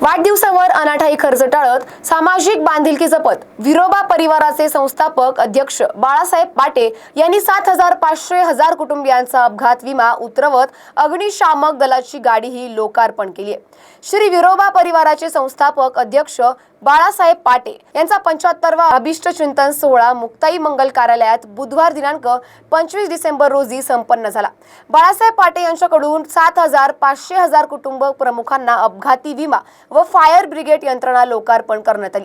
वाढदिवसावर अनाठाई खर्च टाळत सामाजिक बांधिलकी जपत विरोबा परिवाराचे संस्थापक अध्यक्ष बाळासाहेब पाटे यांनी सात हजार पाचशे हजार कुटुंबियांचा अपघात विमा उतरवत अग्निशामक दलाची गाडी ही लोकार्पण केली आहे. श्री विरोबा परिवाराचे संस्थापक अध्यक्ष बाळासाहेब पाटे यांचा पंच्याहत्तरवा अभिष्ट चिंतन सोहळा मुक्ताई मंगल कार्यालयात बुधवार दिनांक पंचवीस डिसेंबर रोजी संपन्न झाला. बाळासाहेब पाटे यांच्याकडून सात हजार पाचशे हजार कुटुंब प्रमुखांना अपघाती विमा व फायर ब्रिगेड यंत्रणा लोकार्पण करण्यात आली.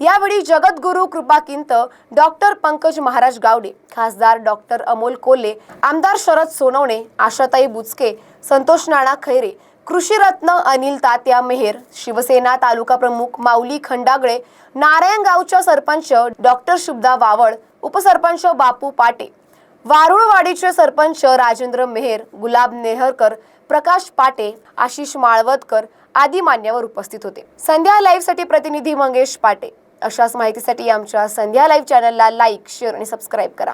यावेळी जगद्गुरू कृपाकिंत डॉक्टर पंकज महाराज गावडे खासदार डॉक्टर अमोल कोल्हे आमदार शरद सोनवणे आशाताई बुचके संतोष नाणा खैरे कृषीरत्न अनिल तात्या मेहेर शिवसेना तालुका प्रमुख माऊली खंडागळे नारायणगावच्या सरपंच डॉक्टर शुभदा वावळ उपसरपंच बापू पाटे वारुळवाडीचे सरपंच राजेंद्र मेहेर गुलाब नेहरकर प्रकाश पाटे आशिष माळवदकर आदी मान्यवर उपस्थित होते. संध्या लाईव्हसाठी प्रतिनिधी मंगेश पाटे. अशाच माहितीसाठी आमच्या संध्या लाईव्ह चॅनलला लाईक शेअर आणि सबस्क्राईब करा.